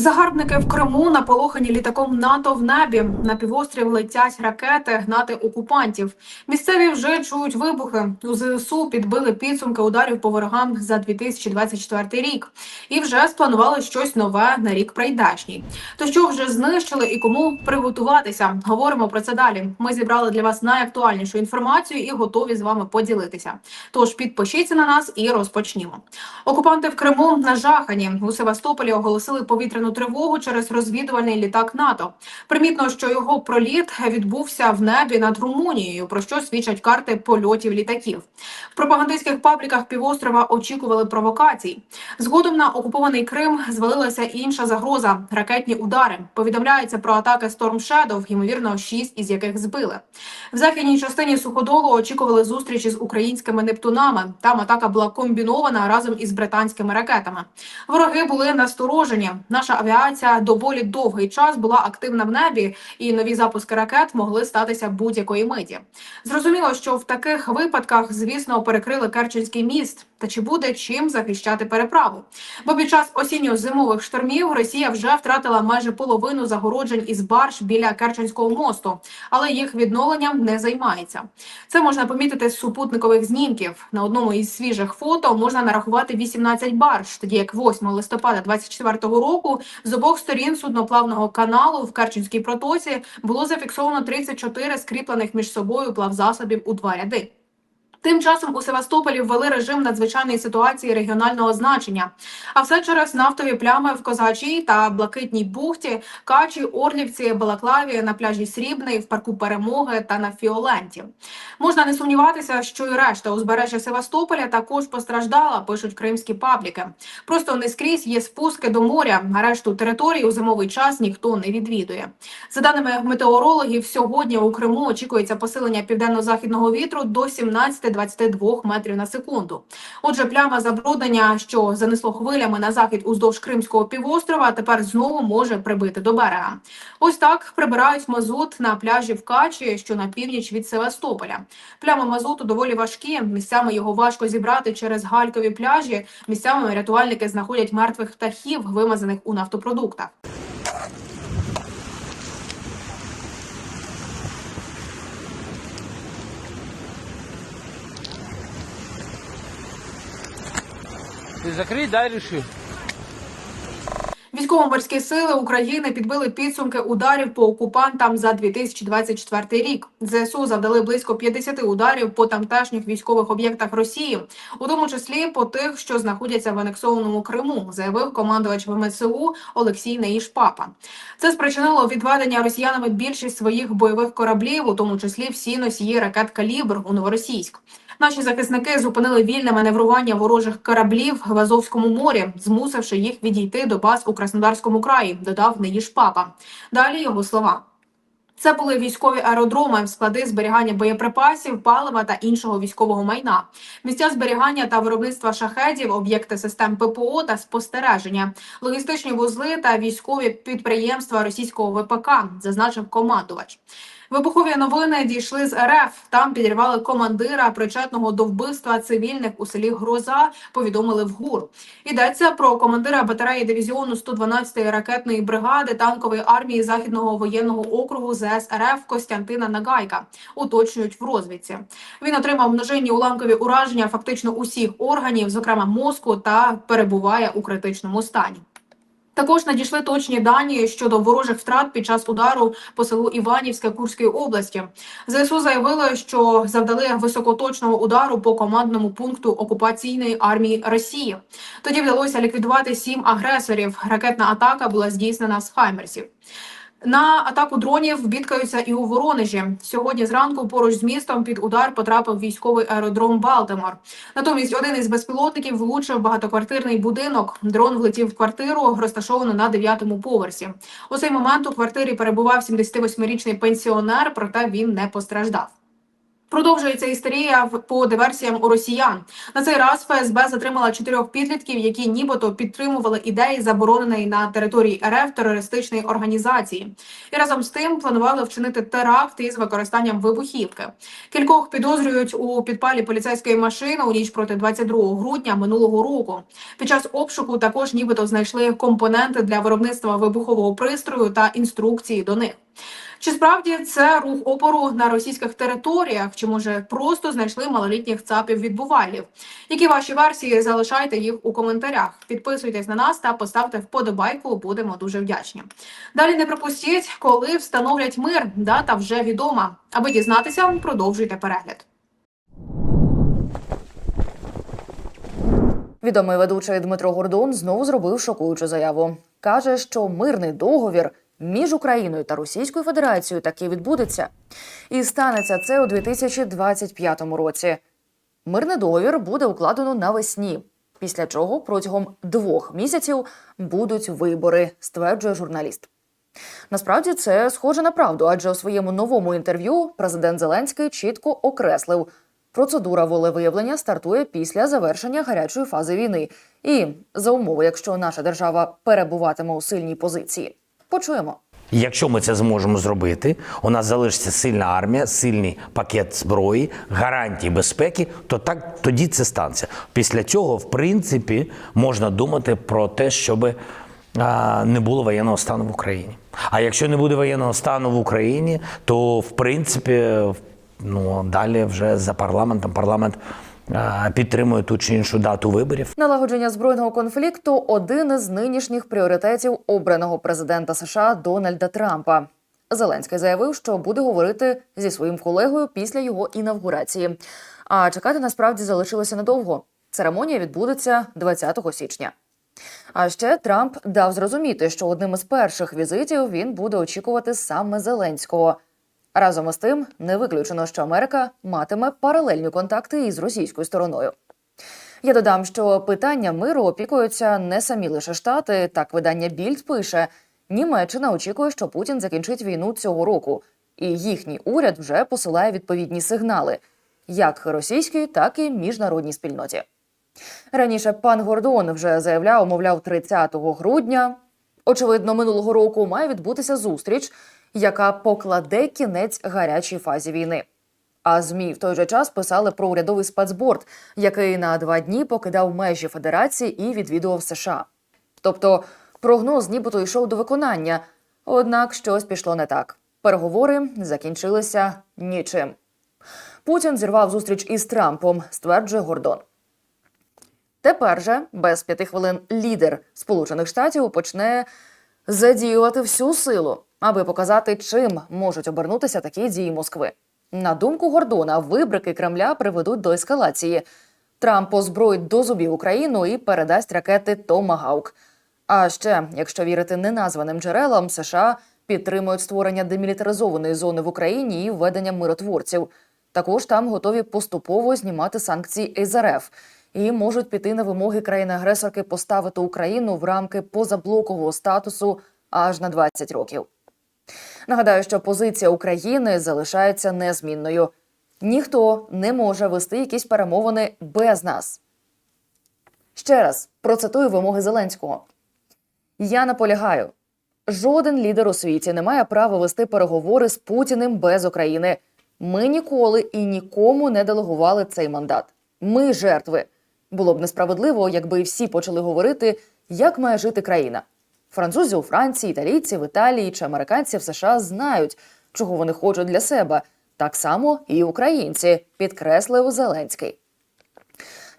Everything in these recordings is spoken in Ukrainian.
Загарбники в Криму наполохані літаком НАТО в небі. На півострів летять ракети гнати окупантів. Місцеві вже чують вибухи. У ЗСУ підбили підсумки ударів по ворогам за 2024 рік і вже спланували щось нове на рік прийдешній. То що вже знищили і кому приготуватися? Говоримо про це далі. Ми зібрали для вас найактуальнішу інформацію і готові з вами поділитися. Тож підпишіться на нас і розпочнімо. Окупанти в Криму нажахані у Севастополі оголосили повітряну тривогу через розвідувальний літак НАТО. Примітно, що його проліт відбувся в небі над Румунією, про що свідчать карти польотів літаків. В пропагандистських пабліках півострова очікували провокацій. Згодом на окупований Крим звалилася інша загроза ракетні удари. Повідомляється про атаки Storm Shadow, ймовірно, шість із яких збили. В західній частині суходолу очікували зустрічі з українськими нептунами. Там атака була комбінована разом із британськими ракетами. Вороги були насторожені. Наша авіація доволі довгий час була активна в небі, і нові запуски ракет могли статися будь-якої миті. Зрозуміло, що в таких випадках, звісно, перекрили Керченський міст. Та чи буде чим захищати переправу? Бо під час осінньо-зимових штормів Росія вже втратила майже половину загороджень із барж біля Керченського мосту, але їх відновленням не займається. Це можна помітити з супутникових знімків. На одному із свіжих фото можна нарахувати 18 барж, тоді як 8 листопада 24-го року з обох сторін судноплавного каналу в Керченській протоці було зафіксовано 34 скріплених між собою плавзасобів у два ряди. Тим часом у Севастополі ввели режим надзвичайної ситуації регіонального значення. А все через нафтові плями в Козачій та Блакитній бухті, Качі, Орлівці, Балаклаві, на пляжі Срібний, в парку Перемоги та на Фіоленті. Можна не сумніватися, що і решта узбережжя Севастополя також постраждала, пишуть кримські пабліки. Просто не скрізь є спуски до моря, а решту території у зимовий час ніхто не відвідує. За даними метеорологів, сьогодні у Криму очікується посилення південно-західного вітру до 17-22 метрів на секунду. Отже, пляма забруднення, що занесло хвилями на захід уздовж Кримського півострова, тепер знову може прибити до берега. Ось так прибирають мазут на пляжі в Качі, що на північ від Севастополя. Плями мазуту доволі важкі. Місцями його важко зібрати через галькові пляжі. Місцями рятувальники знаходять мертвих птахів, вимазаних у нафтопродуктах. Ты закрыть, да, решил? Військово-морські сили України підбили підсумки ударів по окупантам за 2024 рік. ЗСУ завдали близько 50 ударів по тамтешніх військових об'єктах Росії, у тому числі по тих, що знаходяться в анексованому Криму, заявив командувач ВМСУ Олексій Неїшпапа. Це спричинило відведення росіянами більшість своїх бойових кораблів, у тому числі всі носії ракет калібр у новоросійськ. Наші захисники зупинили вільне маневрування ворожих кораблів в Азовському морі, змусивши їх відійти до баз у Краснодарському краї. Додав Неїш Папа. Далі його слова. Це були військові аеродроми, склади зберігання боєприпасів, палива та іншого військового майна, місця зберігання та виробництва шахедів, об'єкти систем ППО та спостереження, логістичні вузли та військові підприємства російського ВПК, зазначив командувач. Вибухові новини дійшли з РФ. Там підірвали командира, причетного до вбивства цивільних у селі Гроза. Повідомили в ГУР. Йдеться про командира батареї дивізіону 112-ї ракетної бригади танкової армії західного воєнного округу ЗС РФ Костянтина Нагайка. Уточнюють в розвідці. Він отримав множинні уламкові ураження фактично усіх органів, зокрема мозку, та перебуває у критичному стані. Також надійшли точні дані щодо ворожих втрат під час удару по селу Іванівське Курської області. ЗСУ заявили, що завдали високоточного удару по командному пункту окупаційної армії Росії. Тоді вдалося ліквідувати сім агресорів. Ракетна атака була здійснена з Хаймерсів. На атаку дронів бідкаються і у Воронежі. Сьогодні зранку поруч з містом під удар потрапив військовий аеродром Балтимор. Натомість один із безпілотників влучив багатоквартирний будинок. Дрон влетів в квартиру, розташовану на дев'ятому поверсі. У цей момент у квартирі перебував 78-річний пенсіонер, проте він не постраждав. Продовжується істерія по диверсіям у росіян. На цей раз ФСБ затримала чотирьох підлітків, які нібито підтримували ідеї забороненої на території РФ терористичної організації, і разом з тим планували вчинити теракт із використанням вибухівки. Кількох підозрюють у підпалі поліцейської машини у ніч проти 22 грудня минулого року. Під час обшуку також нібито знайшли компоненти для виробництва вибухового пристрою та інструкції до них. Чи справді це рух опору на російських територіях, чи може просто знайшли малолітніх цапів відбувайлів? Які ваші версії? Залишайте їх у коментарях. Підписуйтесь на нас та поставте вподобайку. Будемо дуже вдячні. Далі не пропустіть, коли встановлять мир. Дата вже відома. Аби дізнатися, продовжуйте перегляд. Відомий ведучий Дмитро Гордон знову зробив шокуючу заяву. Каже, що мирний договір між Україною та Російською Федерацією таки відбудеться. І станеться це у 2025 році. Мирний договір буде укладено навесні, після чого протягом двох місяців будуть вибори, стверджує журналіст. Насправді це схоже на правду, адже у своєму новому інтерв'ю президент Зеленський чітко окреслив, процедура волевиявлення стартує після завершення гарячої фази війни, і за умови, якщо наша держава перебуватиме у сильній позиції. Почуємо. Якщо ми це зможемо зробити, у нас залишиться сильна армія, сильний пакет зброї, гарантії безпеки, то так тоді це станеться. Після цього, в принципі, можна думати про те, щоб не було воєнного стану в Україні. А якщо не буде воєнного стану в Україні, то в принципі, ну далі вже за парламентом парламент підтримує ту чи іншу дату виборів. Налагодження збройного конфлікту один із нинішніх пріоритетів обраного президента США Дональда Трампа. Зеленський заявив, що буде говорити зі своїм колегою після його інавгурації. А чекати насправді залишилося недовго. Церемонія відбудеться 20 січня. А ще Трамп дав зрозуміти, що одним із перших візитів він буде очікувати саме Зеленського. Разом із тим, не виключено, що Америка матиме паралельні контакти із російською стороною. Я додам, що питання миру опікуються не самі лише штати. Так видання Більд пише: Німеччина очікує, що Путін закінчить війну цього року, і їхній уряд вже посилає відповідні сигнали, як російській, так і міжнародній спільноті. Раніше пан Гордон вже заявляв, мовляв, 30 грудня, очевидно, минулого року має відбутися зустріч, яка покладе кінець гарячій фазі війни. А змі в той же час писали про урядовий спецборд, який на два дні покидав межі федерації і відвідував США. Тобто прогноз нібито йшов до виконання, однак щось пішло не так. Переговори закінчилися нічим. Путін зірвав зустріч із Трампом, стверджує Гордон. Тепер же, без п'яти хвилин, лідер Сполучених Штатів почне задіювати всю силу, аби показати, чим можуть обернутися такі дії Москви. На думку Гордона, вибрики Кремля приведуть до ескалації. Трамп озброїть до зубів Україну і передасть ракети Томагаук. А ще, якщо вірити неназваним джерелам, США підтримують створення демілітаризованої зони в Україні і введення миротворців. Також там готові поступово знімати санкції із РФ і можуть піти на вимоги країни-агресорки поставити Україну в рамки позаблокового статусу аж на 20 років. Нагадаю, що позиція України залишається незмінною. Ніхто не може вести якісь перемовини без нас. Ще раз процитую вимоги Зеленського. Я наполягаю: жоден лідер у світі не має права вести переговори з Путіним без України. Ми ніколи і нікому не делегували цей мандат. Ми жертви. Було б несправедливо, якби всі почали говорити, як має жити країна. Французи у Франції, італійці в Італії чи американці в США знають, чого вони хочуть для себе. Так само і українці, підкреслив Зеленський.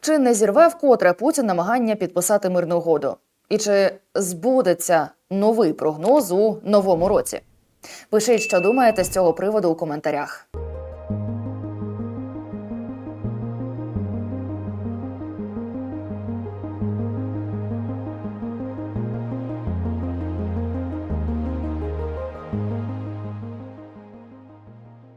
Чи не зірве вкотре Путін намагання підписати мирну угоду? І чи збудеться новий прогноз у новому році? Пишіть, що думаєте з цього приводу у коментарях.